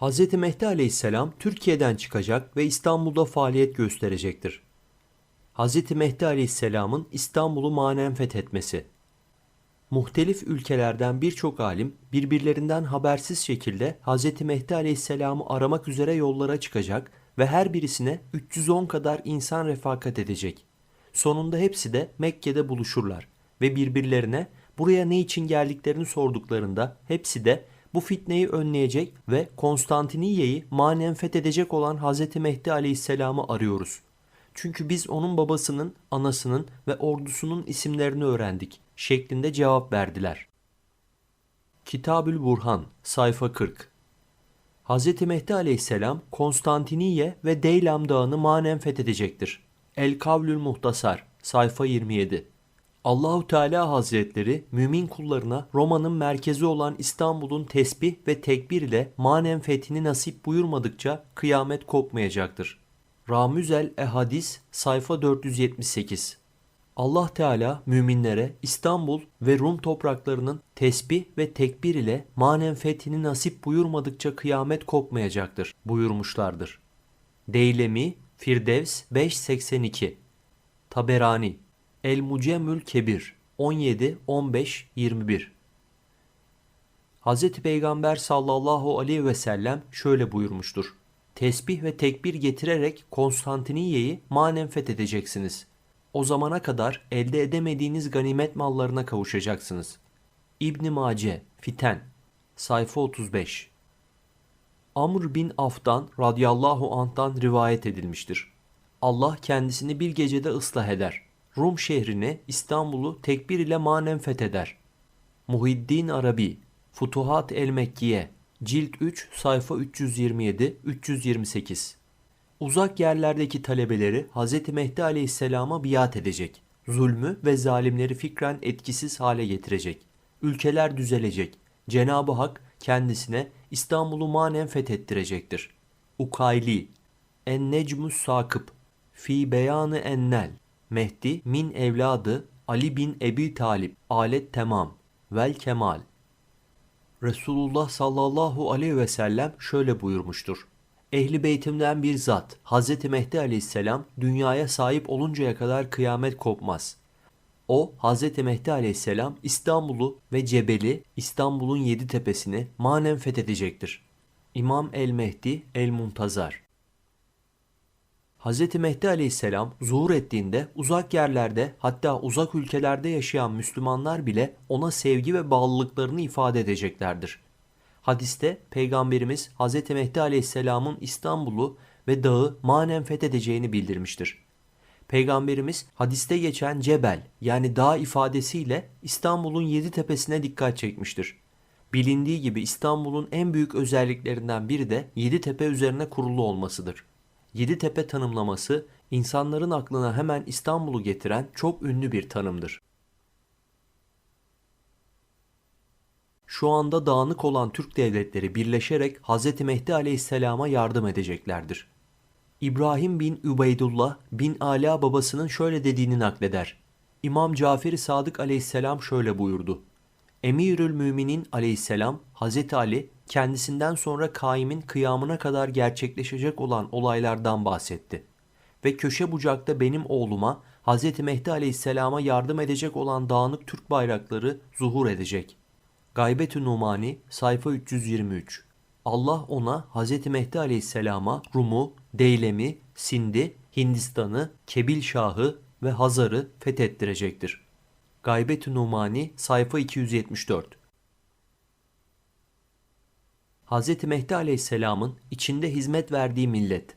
Hz. Mehdi aleyhisselam Türkiye'den çıkacak ve İstanbul'da faaliyet gösterecektir. Hz. Mehdi aleyhisselamın İstanbul'u manen fethetmesi. Muhtelif ülkelerden birçok alim birbirlerinden habersiz şekilde Hz. Mehdi aleyhisselamı aramak üzere yollara çıkacak ve her birisine 310 kadar insan refakat edecek. Sonunda hepsi de Mekke'de buluşurlar ve birbirlerine buraya ne için geldiklerini sorduklarında hepsi de bu fitneyi önleyecek ve Konstantiniye'yi manen fethedecek olan Hz. Mehdi aleyhisselamı arıyoruz. Çünkü biz onun babasının, anasının ve ordusunun isimlerini öğrendik şeklinde cevap verdiler. Kitabül Burhan sayfa 40 Hz. Mehdi aleyhisselam Konstantiniye ve Deylam dağını manen fethedecektir. El Kavlül Muhtasar sayfa 27 Allahu Teala Hazretleri mümin kullarına Roma'nın merkezi olan İstanbul'un tesbih ve tekbir ile manen fethini nasip buyurmadıkça kıyamet kopmayacaktır. Ramüzel Ehadis sayfa 478 Allah Teala müminlere İstanbul ve Rum topraklarının tesbih ve tekbir ile manen fethini nasip buyurmadıkça kıyamet kopmayacaktır buyurmuşlardır. Deylemi Firdevs 582 Taberani El Mucemül Kebir 17 15 21 Hz. Peygamber sallallahu aleyhi ve sellem şöyle buyurmuştur. Tesbih ve tekbir getirerek Konstantiniye'yi manen fethedeceksiniz. O zamana kadar elde edemediğiniz ganimet mallarına kavuşacaksınız. İbn Mace, Fiten, sayfa 35 Amr bin Af'tan radıyallahu anh'tan rivayet edilmiştir. Allah kendisini bir gecede ıslah eder. Rum şehrini İstanbul'u tekbir ile manen fetheder. Muhiddin Arabi, Futuhat el-Mekkiye, Cilt 3, sayfa 327-328 Uzak yerlerdeki talebeleri Hz. Mehdi aleyhisselama biat edecek. Zulmü ve zalimleri fikren etkisiz hale getirecek. Ülkeler düzelecek. Cenab-ı Hak kendisine İstanbul'u manen fethettirecektir. Ukayli, En-Necmus Sakıp, Fi Beyanı Ennel, Mehdi min evladı Ali bin Ebi Talip, alet tamam, vel kemal. Resulullah sallallahu aleyhi ve sellem şöyle buyurmuştur. Ehli beytimden bir zat, Hz. Mehdi aleyhisselam dünyaya sahip oluncaya kadar kıyamet kopmaz. O, Hz. Mehdi aleyhisselam İstanbul'u ve Cebeli, İstanbul'un yedi tepesini manen fethedecektir. İmam el-Mehdi el-Muntazar Hz. Mehdi aleyhisselam zuhur ettiğinde uzak yerlerde hatta uzak ülkelerde yaşayan Müslümanlar bile ona sevgi ve bağlılıklarını ifade edeceklerdir. Hadiste Peygamberimiz Hz. Mehdi aleyhisselamın İstanbul'u ve dağı manen fethedeceğini bildirmiştir. Peygamberimiz hadiste geçen Cebel yani dağ ifadesiyle İstanbul'un yedi tepesine dikkat çekmiştir. Bilindiği gibi İstanbul'un en büyük özelliklerinden biri de yedi tepe üzerine kurulu olmasıdır. Yeditepe tanımlaması insanların aklına hemen İstanbul'u getiren çok ünlü bir tanımdır. Şu anda dağınık olan Türk devletleri birleşerek Hz. Mehdi Aleyhisselam'a yardım edeceklerdir. İbrahim bin Übeydullah bin Ala babasının şöyle dediğini nakleder. İmam Cafer-i Sadık Aleyhisselam şöyle buyurdu. Emirül Müminin Aleyhisselam Hz. Ali kendisinden sonra kaimin kıyamına kadar gerçekleşecek olan olaylardan bahsetti. Ve köşe bucakta benim oğluma Hz. Mehdi Aleyhisselam'a yardım edecek olan dağınık Türk bayrakları zuhur edecek. Gaybet-ü Numani sayfa 323 Allah ona Hz. Mehdi Aleyhisselam'a Rum'u, Deylem'i, Sind'i, Hindistan'ı, Kebil Şah'ı ve Hazar'ı fethettirecektir. Gaybet-ü Numani sayfa 274 Hz. Mehdi Aleyhisselam'ın içinde hizmet verdiği millet.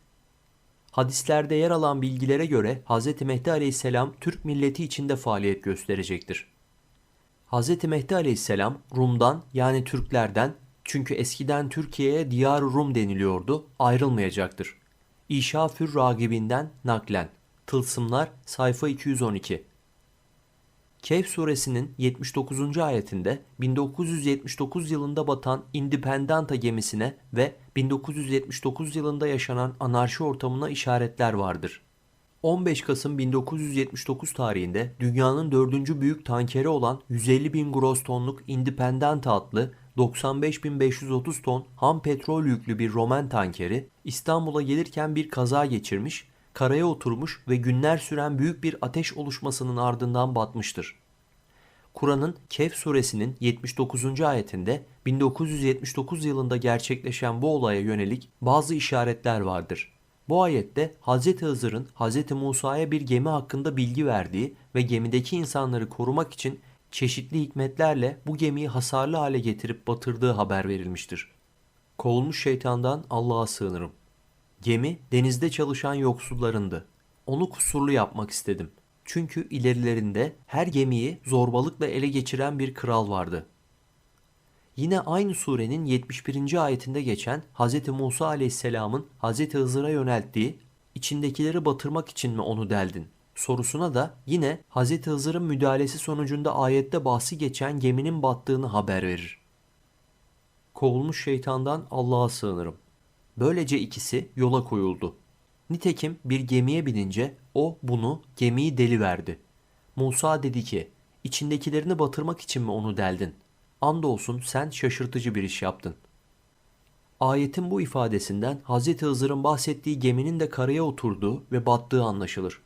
Hadislerde yer alan bilgilere göre Hz. Mehdi Aleyhisselam Türk milleti içinde faaliyet gösterecektir. Hz. Mehdi Aleyhisselam Rum'dan yani Türklerden çünkü eskiden Türkiye'ye diyar Rum deniliyordu ayrılmayacaktır. İşafür Ragibinden naklen. Tılsımlar sayfa 212 Kehf suresinin 79. ayetinde 1979 yılında batan Independenta gemisine ve 1979 yılında yaşanan anarşi ortamına işaretler vardır. 15 Kasım 1979 tarihinde dünyanın dördüncü büyük tankeri olan 150 bin gross tonluk Independenta adlı 95.530 ton ham petrol yüklü bir Roman tankeri İstanbul'a gelirken bir kaza geçirmiş, karaya oturmuş ve günler süren büyük bir ateş oluşmasının ardından batmıştır. Kur'an'ın Kehf suresinin 79. ayetinde 1979 yılında gerçekleşen bu olaya yönelik bazı işaretler vardır. Bu ayette Hz. Hızır'ın Hz. Musa'ya bir gemi hakkında bilgi verdiği ve gemideki insanları korumak için çeşitli hikmetlerle bu gemiyi hasarlı hale getirip batırdığı haber verilmiştir. Kovulmuş şeytandan Allah'a sığınırım. Gemi denizde çalışan yoksullarındı. Onu kusurlu yapmak istedim. Çünkü ilerilerinde her gemiyi zorbalıkla ele geçiren bir kral vardı. Yine aynı surenin 71. ayetinde geçen Hz. Musa aleyhisselamın Hz. Hızır'a yönelttiği içindekileri batırmak için mi onu deldin? sorusuna da yine Hz. Hızır'ın müdahalesi sonucunda ayette bahsi geçen geminin battığını haber verir. Kovulmuş şeytandan Allah'a sığınırım. Böylece ikisi yola koyuldu. Nitekim bir gemiye binince o bunu gemiyi deli verdi. Musa dedi ki, içindekilerini batırmak için mi onu deldin? Andolsun sen şaşırtıcı bir iş yaptın. Ayetin bu ifadesinden Hz. Hızır'ın bahsettiği geminin de karaya oturduğu ve battığı anlaşılır.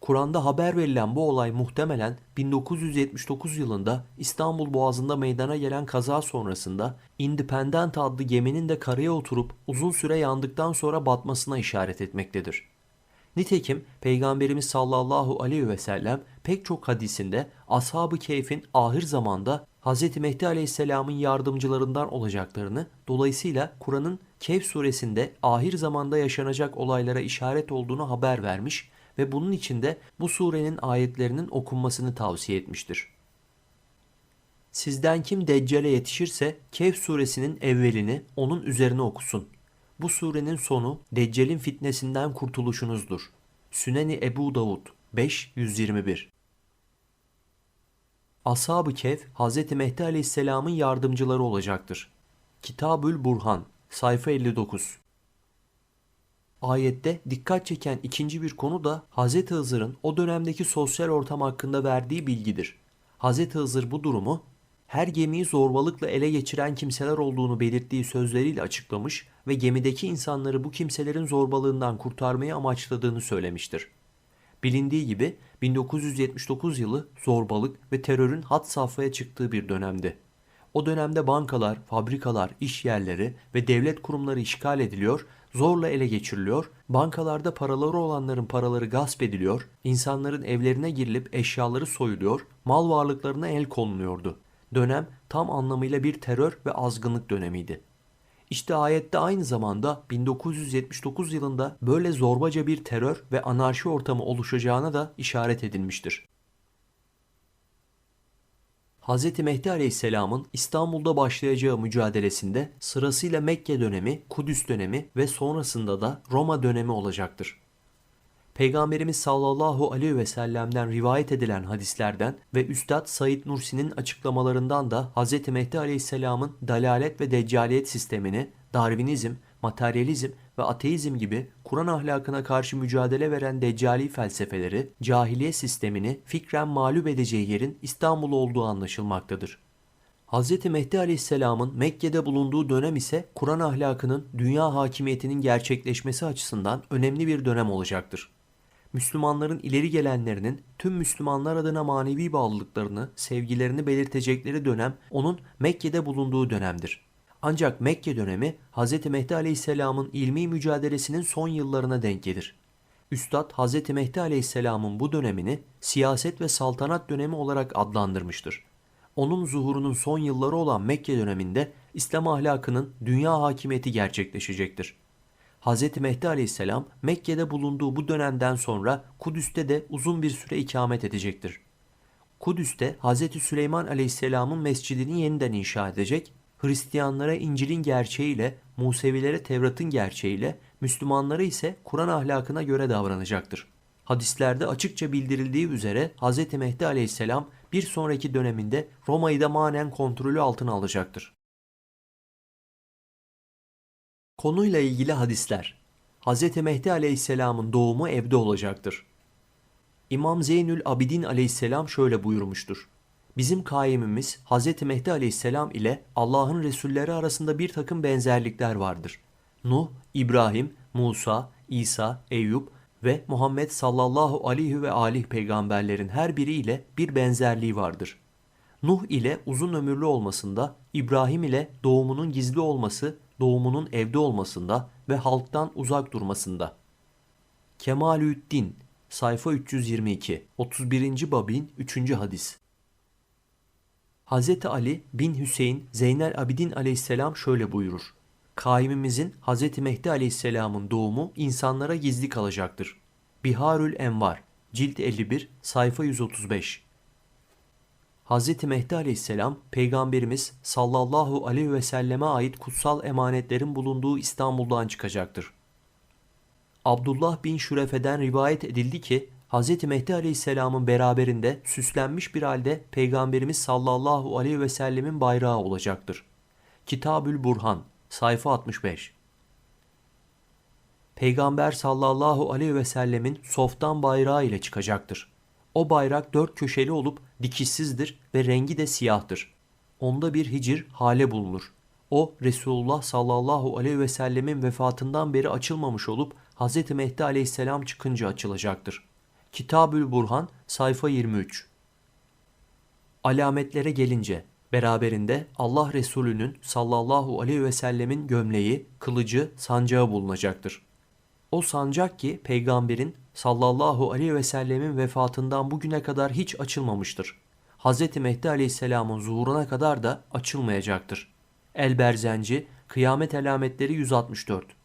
Kur'an'da haber verilen bu olay muhtemelen 1979 yılında İstanbul Boğazı'nda meydana gelen kaza sonrasında Independent adlı geminin de karaya oturup uzun süre yandıktan sonra batmasına işaret etmektedir. Nitekim Peygamberimiz sallallahu aleyhi ve sellem pek çok hadisinde Ashab-ı Keyf'in ahir zamanda Hz. Mehdi aleyhisselamın yardımcılarından olacaklarını, dolayısıyla Kur'an'ın Kehf suresinde ahir zamanda yaşanacak olaylara işaret olduğunu haber vermiş ve bunun için de bu surenin ayetlerinin okunmasını tavsiye etmiştir. Sizden kim Deccal'e yetişirse Kehf suresinin evvelini onun üzerine okusun. Bu surenin sonu Deccal'in fitnesinden kurtuluşunuzdur. Süneni Ebu Davud 5.121 Ashab-ı Kehf Hz. Mehdi Aleyhisselam'ın yardımcıları olacaktır. Kitabül Burhan sayfa 59 Ayette dikkat çeken ikinci bir konu da Hz. Hızır'ın o dönemdeki sosyal ortam hakkında verdiği bilgidir. Hz. Hızır bu durumu her gemiyi zorbalıkla ele geçiren kimseler olduğunu belirttiği sözleriyle açıklamış ve gemideki insanları bu kimselerin zorbalığından kurtarmayı amaçladığını söylemiştir. Bilindiği gibi 1979 yılı zorbalık ve terörün hat safhaya çıktığı bir dönemdi. O dönemde bankalar, fabrikalar, iş yerleri ve devlet kurumları işgal ediliyor, zorla ele geçiriliyor, bankalarda paraları olanların paraları gasp ediliyor, insanların evlerine girilip eşyaları soyuluyor, mal varlıklarına el konuluyordu. Dönem tam anlamıyla bir terör ve azgınlık dönemiydi. İşte ayette aynı zamanda 1979 yılında böyle zorbaca bir terör ve anarşi ortamı oluşacağına da işaret edilmiştir. Hz. Mehdi Aleyhisselam'ın İstanbul'da başlayacağı mücadelesinde sırasıyla Mekke dönemi, Kudüs dönemi ve sonrasında da Roma dönemi olacaktır. Peygamberimiz sallallahu aleyhi ve sellem'den rivayet edilen hadislerden ve Üstad Said Nursi'nin açıklamalarından da Hz. Mehdi Aleyhisselam'ın dalalet ve deccaliyet sistemini, Darwinizm, materyalizm ve ateizm gibi Kur'an ahlakına karşı mücadele veren deccali felsefeleri, cahiliye sistemini fikren mağlup edeceği yerin İstanbul olduğu anlaşılmaktadır. Hz. Mehdi Aleyhisselam'ın Mekke'de bulunduğu dönem ise Kur'an ahlakının dünya hakimiyetinin gerçekleşmesi açısından önemli bir dönem olacaktır. Müslümanların ileri gelenlerinin tüm Müslümanlar adına manevi bağlılıklarını, sevgilerini belirtecekleri dönem onun Mekke'de bulunduğu dönemdir. Ancak Mekke dönemi Hz. Mehdi Aleyhisselam'ın ilmi mücadelesinin son yıllarına denk gelir. Üstad Hz. Mehdi Aleyhisselam'ın bu dönemini siyaset ve saltanat dönemi olarak adlandırmıştır. Onun zuhurunun son yılları olan Mekke döneminde İslam ahlakının dünya hakimiyeti gerçekleşecektir. Hz. Mehdi Aleyhisselam Mekke'de bulunduğu bu dönemden sonra Kudüs'te de uzun bir süre ikamet edecektir. Kudüs'te Hz. Süleyman Aleyhisselam'ın mescidini yeniden inşa edecek Hristiyanlara İncil'in gerçeğiyle, Musevilere Tevrat'ın gerçeğiyle, Müslümanlara ise Kur'an ahlakına göre davranacaktır. Hadislerde açıkça bildirildiği üzere Hz. Mehdi aleyhisselam bir sonraki döneminde Roma'yı da manen kontrolü altına alacaktır. Konuyla ilgili hadisler Hz. Mehdi aleyhisselamın doğumu evde olacaktır. İmam Zeynül Abidin aleyhisselam şöyle buyurmuştur. Bizim kaimimiz Hz. Mehdi Aleyhisselam ile Allah'ın Resulleri arasında bir takım benzerlikler vardır. Nuh, İbrahim, Musa, İsa, Eyüp ve Muhammed sallallahu aleyhi ve alih peygamberlerin her biriyle bir benzerliği vardır. Nuh ile uzun ömürlü olmasında, İbrahim ile doğumunun gizli olması, doğumunun evde olmasında ve halktan uzak durmasında. Kemalüddin sayfa 322 31. babin 3. hadis Hz. Ali bin Hüseyin Zeynel Abidin aleyhisselam şöyle buyurur. Kaimimizin Hz. Mehdi aleyhisselamın doğumu insanlara gizli kalacaktır. Biharül Envar Cilt 51 sayfa 135 Hz. Mehdi aleyhisselam peygamberimiz sallallahu aleyhi ve selleme ait kutsal emanetlerin bulunduğu İstanbul'dan çıkacaktır. Abdullah bin Şürefe'den rivayet edildi ki Hz. Mehdi Aleyhisselam'ın beraberinde süslenmiş bir halde Peygamberimiz sallallahu aleyhi ve sellemin bayrağı olacaktır. Kitabül Burhan sayfa 65 Peygamber sallallahu aleyhi ve sellemin softan bayrağı ile çıkacaktır. O bayrak dört köşeli olup dikişsizdir ve rengi de siyahtır. Onda bir hicir hale bulunur. O Resulullah sallallahu aleyhi ve sellemin vefatından beri açılmamış olup Hz. Mehdi aleyhisselam çıkınca açılacaktır. Kitabül Burhan sayfa 23 Alametlere gelince beraberinde Allah Resulü'nün sallallahu aleyhi ve sellemin gömleği, kılıcı, sancağı bulunacaktır. O sancak ki peygamberin sallallahu aleyhi ve sellemin vefatından bugüne kadar hiç açılmamıştır. Hz. Mehdi aleyhisselamın zuhuruna kadar da açılmayacaktır. El-Berzenci, Kıyamet Alametleri 164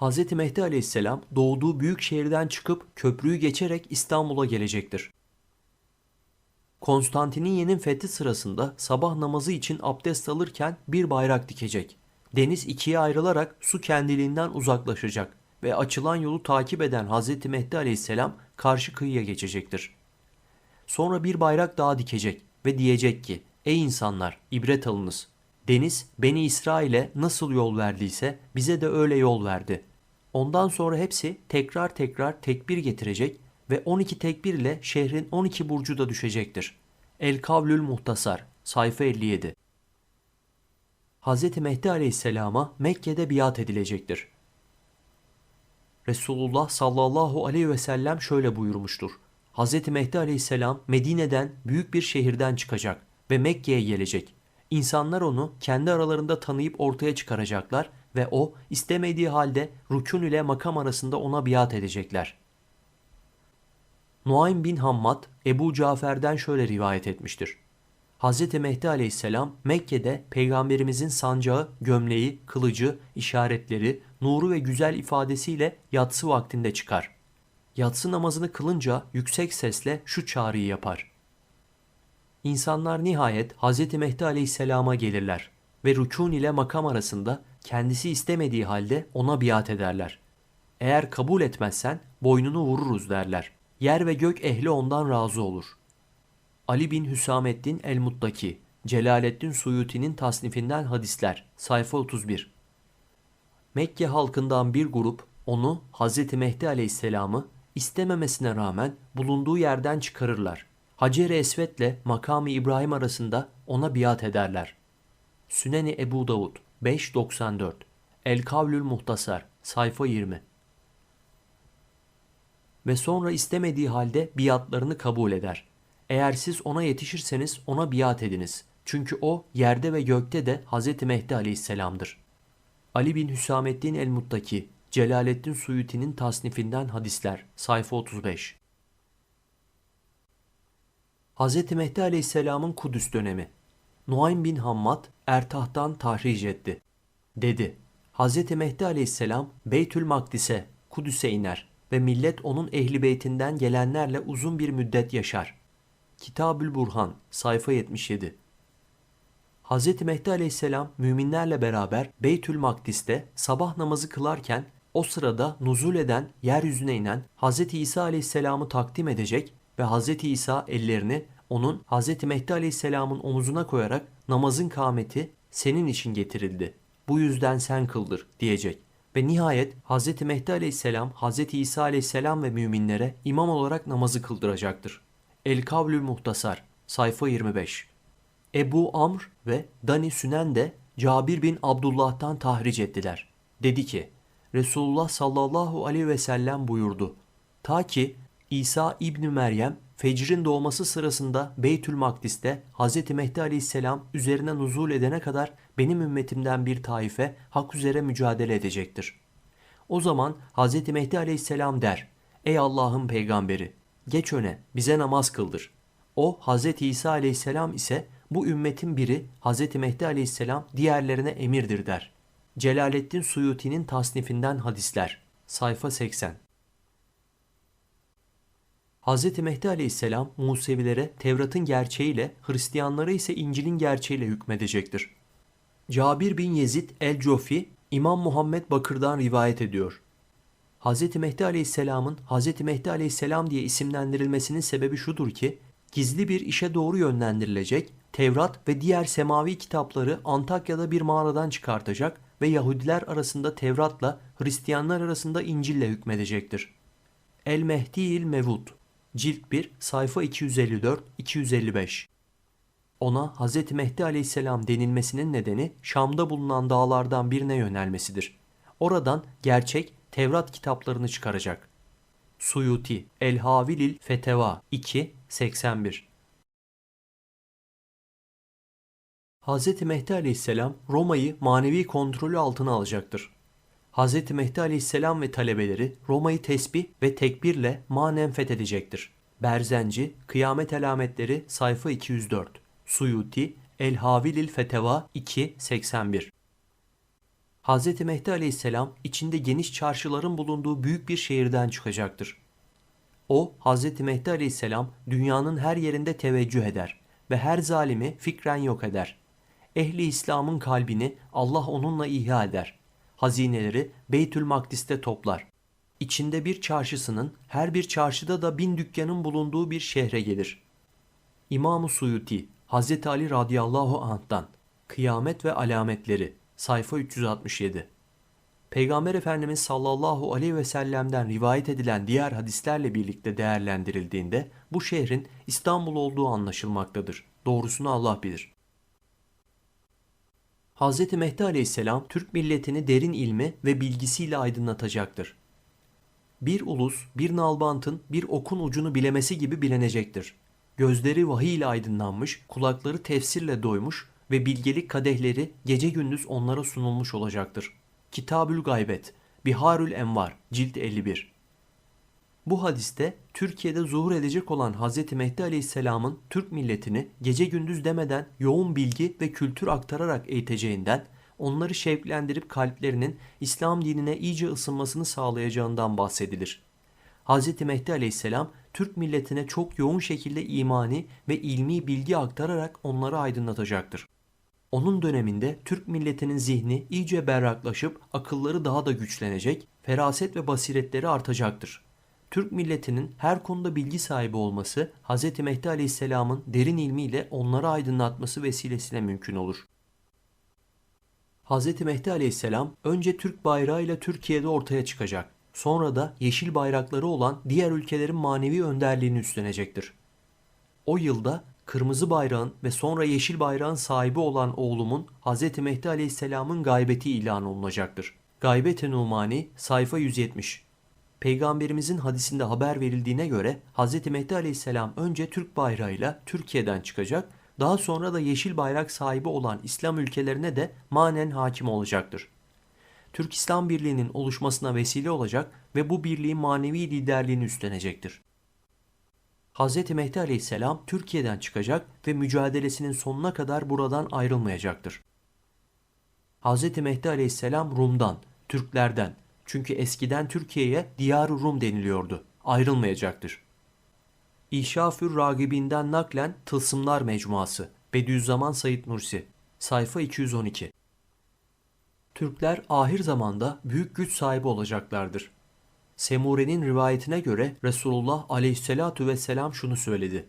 Hz. Mehdi aleyhisselam doğduğu büyük şehirden çıkıp köprüyü geçerek İstanbul'a gelecektir. Konstantiniyye'nin fethi sırasında sabah namazı için abdest alırken bir bayrak dikecek. Deniz ikiye ayrılarak su kendiliğinden uzaklaşacak ve açılan yolu takip eden Hz. Mehdi aleyhisselam karşı kıyıya geçecektir. Sonra bir bayrak daha dikecek ve diyecek ki Ey insanlar ibret alınız. Deniz Beni İsrail'e nasıl yol verdiyse bize de öyle yol verdi. Ondan sonra hepsi tekrar tekrar tekbir getirecek ve 12 tekbir ile şehrin 12 burcu da düşecektir. El Kavlül Muhtasar sayfa 57 Hz. Mehdi Aleyhisselam'a Mekke'de biat edilecektir. Resulullah sallallahu aleyhi ve sellem şöyle buyurmuştur. Hz. Mehdi Aleyhisselam Medine'den büyük bir şehirden çıkacak ve Mekke'ye gelecek. İnsanlar onu kendi aralarında tanıyıp ortaya çıkaracaklar ve o istemediği halde rükün ile makam arasında ona biat edecekler. Nuaym bin Hammad Ebu Cafer'den şöyle rivayet etmiştir. Hz. Mehdi aleyhisselam Mekke'de peygamberimizin sancağı, gömleği, kılıcı, işaretleri, nuru ve güzel ifadesiyle yatsı vaktinde çıkar. Yatsı namazını kılınca yüksek sesle şu çağrıyı yapar. İnsanlar nihayet Hz. Mehdi aleyhisselama gelirler ve rükûn ile makam arasında kendisi istemediği halde ona biat ederler. Eğer kabul etmezsen boynunu vururuz derler. Yer ve gök ehli ondan razı olur. Ali bin Hüsamettin el-Muttaki, Celaleddin Suyuti'nin tasnifinden hadisler, sayfa 31. Mekke halkından bir grup onu Hz. Mehdi aleyhisselamı istememesine rağmen bulunduğu yerden çıkarırlar. Hacer-i Esved'le makamı İbrahim arasında ona biat ederler. Süneni Ebu Davud 594 El Kavlül Muhtasar sayfa 20 Ve sonra istemediği halde biatlarını kabul eder. Eğer siz ona yetişirseniz ona biat ediniz. Çünkü o yerde ve gökte de Hz. Mehdi aleyhisselamdır. Ali bin Hüsamettin el-Muttaki, Celaleddin Suyuti'nin tasnifinden hadisler, sayfa 35 Hz. Mehdi aleyhisselamın Kudüs dönemi Nuaym bin Hammad Ertah'tan tahric etti. Dedi, Hz. Mehdi aleyhisselam Beytül Makdis'e, Kudüs'e iner ve millet onun ehli beytinden gelenlerle uzun bir müddet yaşar. Kitabül Burhan, sayfa 77 Hz. Mehdi aleyhisselam müminlerle beraber Beytül Makdis'te sabah namazı kılarken o sırada nuzul eden, yeryüzüne inen Hz. İsa aleyhisselamı takdim edecek ve Hz. İsa ellerini onun Hz. Mehdi Aleyhisselam'ın omuzuna koyarak namazın kâmeti senin için getirildi. Bu yüzden sen kıldır diyecek. Ve nihayet Hz. Mehdi Aleyhisselam, Hz. İsa Aleyhisselam ve müminlere imam olarak namazı kıldıracaktır. El Kavlül Muhtasar sayfa 25. Ebu Amr ve Dani Sünen de Cabir bin Abdullah'tan tahric ettiler. Dedi ki, Resulullah sallallahu aleyhi ve sellem buyurdu. Ta ki İsa İbni Meryem fecrin doğması sırasında Beytül Makdis'te Hz. Mehdi aleyhisselam üzerine nuzul edene kadar benim ümmetimden bir taife hak üzere mücadele edecektir. O zaman Hz. Mehdi aleyhisselam der, Ey Allah'ın peygamberi, geç öne, bize namaz kıldır. O Hz. İsa aleyhisselam ise bu ümmetin biri Hz. Mehdi aleyhisselam diğerlerine emirdir der. Celaleddin Suyuti'nin tasnifinden hadisler. Sayfa 80 Hz. Mehdi aleyhisselam Musevilere Tevrat'ın gerçeğiyle, Hristiyanlara ise İncil'in gerçeğiyle hükmedecektir. Cabir bin Yezid el-Cofi, İmam Muhammed Bakır'dan rivayet ediyor. Hz. Mehdi aleyhisselamın Hz. Mehdi aleyhisselam diye isimlendirilmesinin sebebi şudur ki, gizli bir işe doğru yönlendirilecek, Tevrat ve diğer semavi kitapları Antakya'da bir mağaradan çıkartacak ve Yahudiler arasında Tevrat'la Hristiyanlar arasında İncil'le hükmedecektir. El Mehdi'il Mevud Cilt 1 sayfa 254-255 Ona Hz. Mehdi aleyhisselam denilmesinin nedeni Şam'da bulunan dağlardan birine yönelmesidir. Oradan gerçek Tevrat kitaplarını çıkaracak. Suyuti El Havilil Feteva 2 81 Hz. Mehdi aleyhisselam Roma'yı manevi kontrolü altına alacaktır. Hz. Mehdi aleyhisselam ve talebeleri Roma'yı tesbih ve tekbirle manen fethedecektir. Berzenci, Kıyamet Alametleri sayfa 204. Suyuti, El Havilil Feteva 281 Hz. Mehdi aleyhisselam içinde geniş çarşıların bulunduğu büyük bir şehirden çıkacaktır. O, Hz. Mehdi aleyhisselam dünyanın her yerinde teveccüh eder ve her zalimi fikren yok eder. Ehli İslam'ın kalbini Allah onunla ihya eder. Hazineleri Beytül Makdis'te toplar. İçinde bir çarşısının, her bir çarşıda da bin dükkanın bulunduğu bir şehre gelir. İmam-ı Suyuti, Hz. Ali radıyallahu anh'tan, Kıyamet ve Alametleri, sayfa 367. Peygamber Efendimiz sallallahu aleyhi ve sellem'den rivayet edilen diğer hadislerle birlikte değerlendirildiğinde bu şehrin İstanbul olduğu anlaşılmaktadır. Doğrusunu Allah bilir. Hz. Mehdi aleyhisselam Türk milletini derin ilmi ve bilgisiyle aydınlatacaktır. Bir ulus, bir nalbantın bir okun ucunu bilemesi gibi bilenecektir. Gözleri vahiy ile aydınlanmış, kulakları tefsirle doymuş ve bilgelik kadehleri gece gündüz onlara sunulmuş olacaktır. Kitabül Gaybet, Biharül Envar, Cilt 51 bu hadiste Türkiye'de zuhur edecek olan Hz. Mehdi Aleyhisselam'ın Türk milletini gece gündüz demeden yoğun bilgi ve kültür aktararak eğiteceğinden, onları şevklendirip kalplerinin İslam dinine iyice ısınmasını sağlayacağından bahsedilir. Hz. Mehdi Aleyhisselam Türk milletine çok yoğun şekilde imani ve ilmi bilgi aktararak onları aydınlatacaktır. Onun döneminde Türk milletinin zihni iyice berraklaşıp akılları daha da güçlenecek, feraset ve basiretleri artacaktır. Türk milletinin her konuda bilgi sahibi olması Hz. Mehdi Aleyhisselam'ın derin ilmiyle onları aydınlatması vesilesiyle mümkün olur. Hz. Mehdi Aleyhisselam önce Türk bayrağıyla Türkiye'de ortaya çıkacak. Sonra da yeşil bayrakları olan diğer ülkelerin manevi önderliğini üstlenecektir. O yılda kırmızı bayrağın ve sonra yeşil bayrağın sahibi olan oğlumun Hz. Mehdi Aleyhisselam'ın gaybeti ilan olunacaktır. Gaybet-i Numani sayfa 170 Peygamberimizin hadisinde haber verildiğine göre Hz. Mehdi Aleyhisselam önce Türk bayrağıyla Türkiye'den çıkacak, daha sonra da yeşil bayrak sahibi olan İslam ülkelerine de manen hakim olacaktır. Türk İslam Birliği'nin oluşmasına vesile olacak ve bu birliğin manevi liderliğini üstlenecektir. Hz. Mehdi Aleyhisselam Türkiye'den çıkacak ve mücadelesinin sonuna kadar buradan ayrılmayacaktır. Hz. Mehdi Aleyhisselam Rum'dan, Türklerden, çünkü eskiden Türkiye'ye Diyar-ı Rum deniliyordu. Ayrılmayacaktır. İşafür Ragibinden naklen Tılsımlar Mecmuası Bediüzzaman Said Nursi Sayfa 212 Türkler ahir zamanda büyük güç sahibi olacaklardır. Semure'nin rivayetine göre Resulullah aleyhissalatu vesselam şunu söyledi.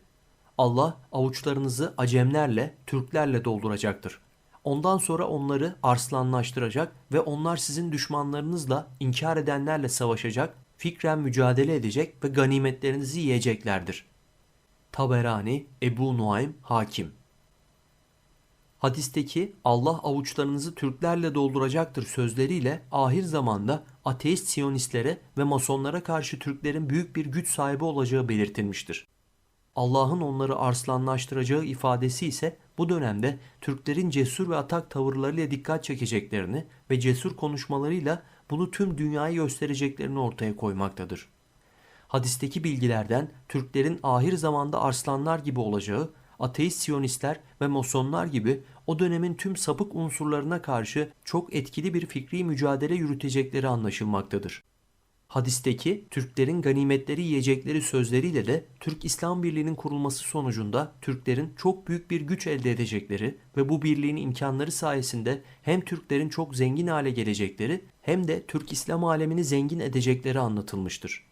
Allah avuçlarınızı Acemlerle, Türklerle dolduracaktır. Ondan sonra onları arslanlaştıracak ve onlar sizin düşmanlarınızla, inkar edenlerle savaşacak, fikren mücadele edecek ve ganimetlerinizi yiyeceklerdir. Taberani, Ebu Nuaym, Hakim. Hadisteki Allah avuçlarınızı Türklerle dolduracaktır sözleriyle ahir zamanda ateist siyonistlere ve masonlara karşı Türklerin büyük bir güç sahibi olacağı belirtilmiştir. Allah'ın onları arslanlaştıracağı ifadesi ise bu dönemde Türklerin cesur ve atak tavırlarıyla dikkat çekeceklerini ve cesur konuşmalarıyla bunu tüm dünyaya göstereceklerini ortaya koymaktadır. Hadisteki bilgilerden Türklerin ahir zamanda arslanlar gibi olacağı, ateist siyonistler ve masonlar gibi o dönemin tüm sapık unsurlarına karşı çok etkili bir fikri mücadele yürütecekleri anlaşılmaktadır. Hadisteki Türklerin ganimetleri yiyecekleri sözleriyle de Türk İslam Birliği'nin kurulması sonucunda Türklerin çok büyük bir güç elde edecekleri ve bu birliğin imkanları sayesinde hem Türklerin çok zengin hale gelecekleri hem de Türk İslam alemini zengin edecekleri anlatılmıştır.